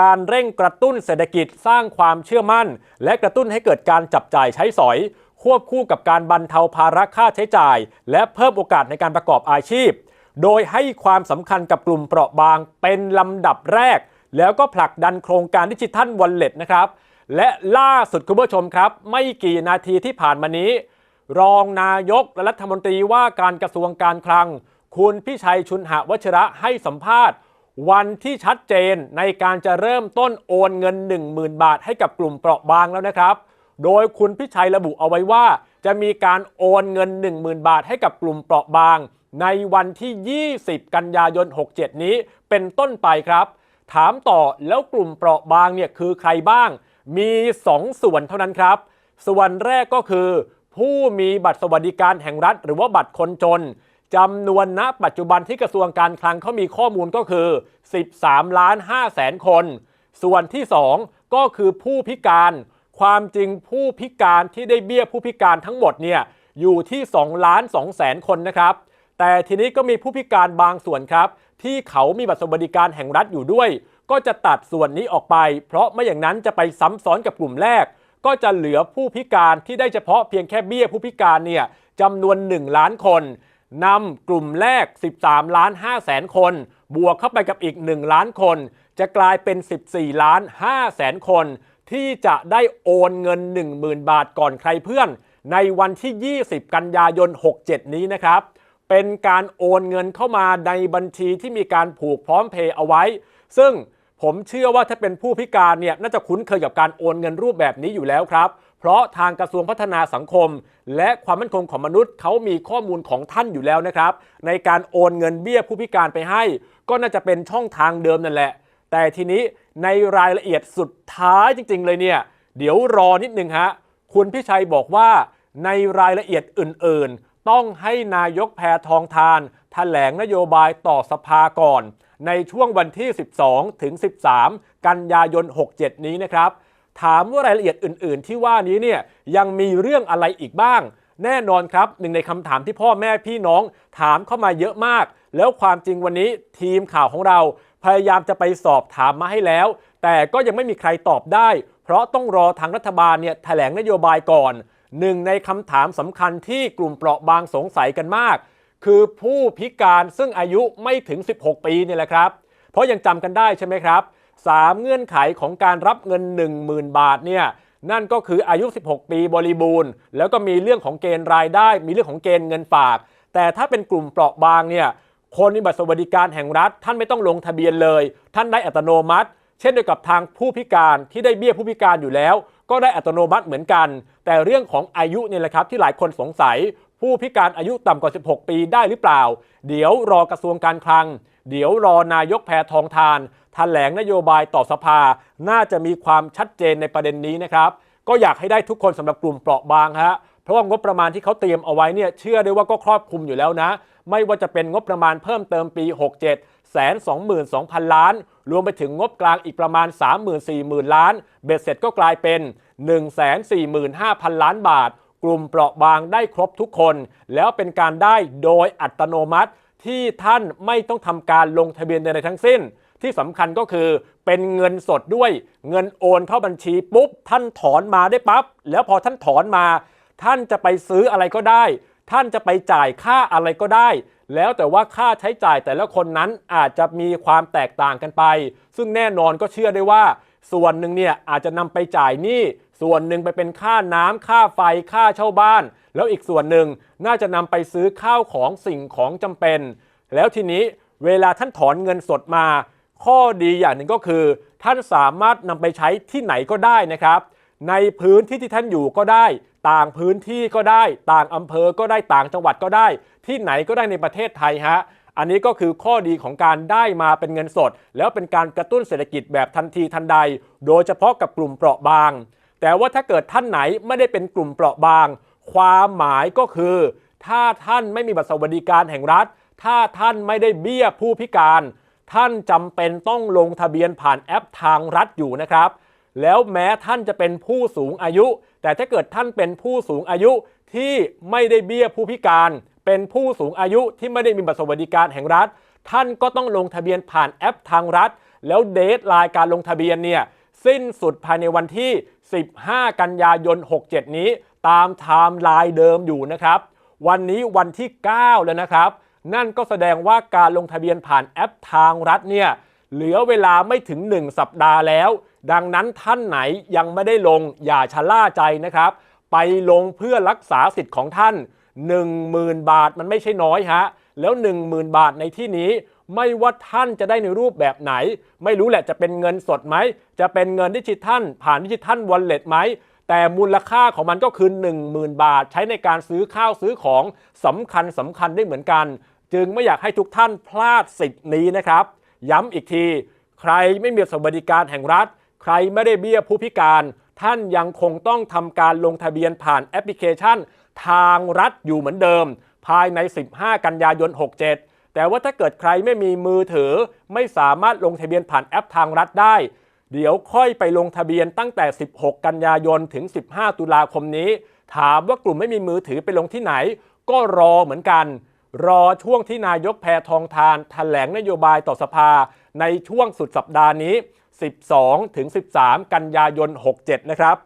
การเร่งกระตุ้นเศรษฐกิจสร้างความเชื่อมั่น และกระตุ้นให้เกิดการจับจ่ายใช้สอย ควบคู่กับการบรรเทาภาระค่าใช้จ่าย และเพิ่มโอกาสในการประกอบอาชีพ โดยให้ความสำคัญกับกลุ่มเปราะบางเป็นลำดับแรก แล้วก็ผลักดันโครงการดิจิทัลวอลเล็ตนะครับ และล่าสุดคุณผู้ชมครับ ไม่กี่นาทีที่ผ่านมานี้ รองนายกและรัฐมนตรีว่าการกระทรวงการคลัง คุณพิชัยชุนหะวัชระให้สัมภาษณ์ วันที่ชัดเจนในการจะเริ่มต้นโอนเงิน 10,000 บาทให้กับกลุ่มเปราะบางแล้วนะครับ โดยคุณพิชัยระบุเอาไว้ว่า จะมีการโอนเงิน 10,000 บาทให้กับกลุ่มเปราะบาง ในวันที่ 20 กันยายน 67 นี้เป็นต้นไปครับ ถามต่อแล้วกลุ่มเปราะบางเนี่ยคือใครบ้าง มี 2 ส่วนเท่านั้นครับ ส่วนแรกก็คือ ผู้มีบัตรสวัสดิการแห่งรัฐ หรือว่าบัตรคนจน จำนวนณปัจจุบันที่กระทรวงการคลังเขามีข้อมูลก็คือ 13 ล้าน5แสนคน ส่วนที่ 2 ก็คือผู้พิการ ความจริงผู้พิการที่ได้เบี้ยผู้พิการทั้งหมดเนี่ยอยู่ที่2ล้าน2แสนคนนะครับ แต่ทีนี้ก็มีผู้พิการบางส่วนครับ ที่เขามีบัตรสวัสดิการแห่งรัฐอยู่ด้วย ก็จะตัดส่วนนี้ออกไป เพราะไม่อย่างนั้นจะไปซ้ำซ้อนกับกลุ่มแรก ก็จะเหลือผู้พิการที่ได้เฉพาะเพียงแค่เบี้ยผู้พิการเนี่ยจำนวน 1 ล้านคน นำกลุ่มแรก 13 ล้าน5แสนคน บวกเข้าไปกับอีก 1 ล้านคน จะกลายเป็น 14 ล้าน5แสนคน ที่จะได้โอนเงิน 10,000 บาทก่อนใครเพื่อน ในวันที่ 20 กันยายน 67 นี้นะครับ เป็นการโอนเงินเข้ามาในบัญชีที่มีการผูกพร้อมเพย์เอาไว้ ซึ่งผมเชื่อว่าถ้าเป็นผู้พิการเนี่ยน่าจะคุ้นเคยกับการโอนเงินรูปแบบนี้อยู่แล้วครับ เพราะทางกระทรวงพัฒนาสังคม และความมั่นคงของมนุษย์เขามีข้อมูลของท่านอยู่แล้วนะครับ ในการโอนเงินเบี้ยผู้พิการไปให้ ก็น่าจะเป็นช่องทางเดิมนั่นแหละ แต่ทีนี้ในรายละเอียดสุดท้ายจริง ๆ เลยเนี่ย เดี๋ยวรอนิดนึงฮะคุณพิชัยบอกว่าในรายละเอียดอื่นๆ ต้องให้นายกแพทองทานถแถลงนโยบายต่อสภาก่อน ในช่วงวันที่ 12 ถึง 13 กันยายน 67 นี้นะครับ ถามว่ารายละเอียดอื่น ๆ ที่ว่านี้เนี่ยยังมีเรื่องอะไรอีกบ้าง แน่นอนครับหนึ่งในคำถามที่พ่อแม่พี่น้องถามเข้ามาเยอะมาก แล้วความจริงวันนี้ทีมข่าวของเรา พยายามจะไปสอบถามมาให้แล้ว แต่ก็ยังไม่มีใครตอบได้ เพราะต้องรอทางรัฐบาลเนี่ยแถลงนโยบายก่อนหนึ่งในคำถามสำคัญที่กลุ่มเปราะบางสงสัยกันมาก คือผู้พิการซึ่งอายุไม่ถึง 16 ปีนี่แหละครับ เพราะยังจำกันได้ใช่ไหมครับ 3 เงื่อนไขของการรับเงิน 10,000 บาทเนี่ยนั่นก็คืออายุ 16 ปีบริบูรณ์ แล้วก็มีเรื่องของเกณฑ์รายได้ มีเรื่องของเกณฑ์เงินฝาก แต่ถ้าเป็นกลุ่มเปราะบางเนี่ยคนมีบัตรสวัสดิการแห่งรัฐ ท่านไม่ต้องลงทะเบียนเลย ท่านได้อัตโนมัติ เช่นเดียวกับทางผู้พิการที่ได้เบี้ยผู้พิการอยู่แล้ว ก็ได้อัตโนมัติเหมือนกัน แต่เรื่องของอายุเนี่ยแหละครับที่หลายคนสงสัย ผู้พิการอายุต่ำกว่า 16 ปีได้หรือเปล่า เดี๋ยวรอกระทรวงการคลัง เดี๋ยวรอนายกแพทองทานแถลงนโยบายต่อสภา น่าจะมีความชัดเจนในประเด็นนี้นะครับ ก็อยากให้ได้ทุกคนสำหรับกลุ่มเปราะบางฮะเพราะว่างบประมาณที่เขาเตรียมเอาไว้เนี่ยเชื่อได้ว่าก็ครอบคลุมอยู่แล้วนะ ไม่ว่าจะเป็นงบประมาณเพิ่มเติมปี 67แสน22,000ล้าน รวมไปถึงงบกลางอีกประมาณ 3 4 0 0 0 0 ล้าน เบ็ดเสร็จก็กลายเป็น 145,000 ล้านบาท กลุ่มเปราะบางได้ครบทุกคน แล้วเป็นการได้โดยอัตโนมัติที่ท่านไม่ต้องทำการลงทะเบียนใดๆทั้งสิ้น ที่สำคัญก็คือเป็นเงินสดด้วยเงินโอนเข้าบัญชีปุ๊บท่านถอนมาได้ปั๊บแล้วพอท่านถอนมา ท่านจะไปซื้ออะไรก็ได้ ท่านจะไปจ่ายค่าอะไรก็ได้ แล้วแต่ว่าค่าใช้จ่ายแต่ละคนนั้นอาจจะมีความแตกต่างกันไป ซึ่งแน่นอนก็เชื่อได้ว่า ส่วนหนึ่งเนี่ยอาจจะนำไปจ่ายหนี้ ส่วนหนึ่งไปเป็นค่าน้ำค่าไฟค่าเช่าบ้าน แล้วอีกส่วนหนึ่งน่าจะนำไปซื้อข้าวของสิ่งของจำเป็น แล้วทีนี้เวลาท่านถอนเงินสดมา ข้อดีอย่างหนึ่งก็คือ ท่านสามารถนำไปใช้ที่ไหนก็ได้นะครับ ในพื้นที่ที่ท่านอยู่ก็ได้ ต่างพื้นที่ก็ได้ ต่างอำเภอก็ได้ต่างจังหวัดก็ได้ ที่ไหนก็ได้ในประเทศไทยฮะ อันนี้ก็คือข้อดีของการได้มาเป็นเงินสด แล้วเป็นการกระตุ้นเศรษฐกิจแบบทันทีทันใด โดยเฉพาะกับกลุ่มเปราะบาง แต่ว่าถ้าเกิดท่านไหนไม่ได้เป็นกลุ่มเปราะบาง ความหมายก็คือ ถ้าท่านไม่มีบัตรสวัสดิการแห่งรัฐ ถ้าท่านไม่ได้เบี้ยผู้พิการ ท่านจำเป็นต้องลงทะเบียนผ่านแอปทางรัฐอยู่นะครับ แล้วแม้ท่านจะเป็นผู้สูงอายุ แต่ถ้าเกิดท่านเป็นผู้สูงอายุที่ไม่ได้เบี้ยผู้พิการ เป็นผู้สูงอายุที่ไม่ได้มีบัตรสวัสดิการแห่งรัฐ ท่านก็ต้องลงทะเบียนผ่านแอปทางรัฐ แล้วเดทไลน์การลงทะเบียนเนี่ยสิ้นสุดภายในวันที่ 15 กันยายน 67 นี้ ตามไทม์ไลน์เดิมอยู่นะครับ วันนี้วันที่ 9 แล้วนะครับ นั่นก็แสดงว่าการลงทะเบียนผ่านแอปทางรัฐเนี่ยเหลือเวลาไม่ถึง 1 สัปดาห์แล้ว ดังนั้นท่านไหนยังไม่ได้ลงอย่าชะล่าใจนะครับ ไปลงเพื่อรักษาสิทธิ์ของท่าน 10,000 บาทมันไม่ใช่น้อยฮะ แล้ว 10,000 บาทในที่นี้ ไม่ว่าท่านจะได้ในรูปแบบไหน ไม่รู้แหละจะเป็นเงินสดไหม จะเป็นเงินดิจิทัล ผ่านดิจิทัลวอลเล็ตไหม แต่มูลค่าของมันก็คือ 10,000 บาท ใช้ในการซื้อข้าวซื้อของสำคัญสำคัญได้เหมือนกัน จึงไม่อยากให้ทุกท่านพลาดสิทธิ์นี้นะครับ ย้ำอีกที ใครไม่มีสวัสดิการแห่งรัฐ ใครไม่ได้เบี้ยผู้พิการ ท่านยังคงต้องทำการลงทะเบียนผ่านแอปพลิเคชัน ทางรัฐอยู่เหมือนเดิม ภายใน 15 กันยายน 67 แต่ว่าถ้าเกิดใครไม่มีมือถือ ไม่สามารถลงทะเบียนผ่านแอปทางรัฐได้ เดี๋ยวค่อยไปลงทะเบียนตั้งแต่ 16 กันยายนถึง 15 ตุลาคมนี้ ถามว่ากลุ่มไม่มีมือถือไปลงที่ไหน ก็รอเหมือนกัน รอช่วงที่นายกแพทองทานแถลงนโยบายต่อสภา ในช่วงสุดสัปดาห์นี้ 12 ถึง 13 กันยายน 67 นะครับ